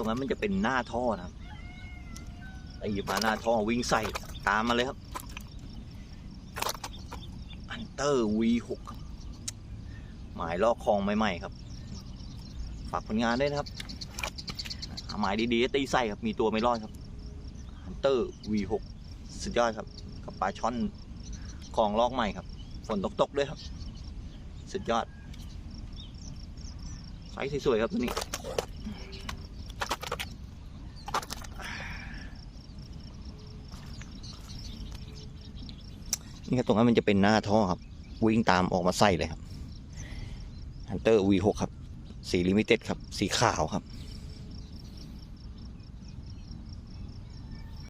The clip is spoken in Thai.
ตรงนั้นมันจะเป็นหน้าท่อนะครับตีมาหน้าท่อวิ่งใส่ตามมาเลยครับอันเตอร์ V6 ครับหมายลอกคลองใหม่ๆครับ ฝากผลงานด้วยนะครับหาหมายดีๆตีใส่ครับมีตัวไม่รอดครับฮันเตอร์ V6 สุดยอดครับ กับปลาช่อนคลองลอกใหม่ครับ ฝนตกๆด้วยครับ สุดยอดไซส์สวยๆครับตัวนี้ นี่ครับตรงนั้นมันจะเป็นหน้าท่อครับ วิ่งตามออกมาใส่เลยครับฮันเตอร์ V6 ครับ สีลิมิเต็ดครับ สีขาวครับ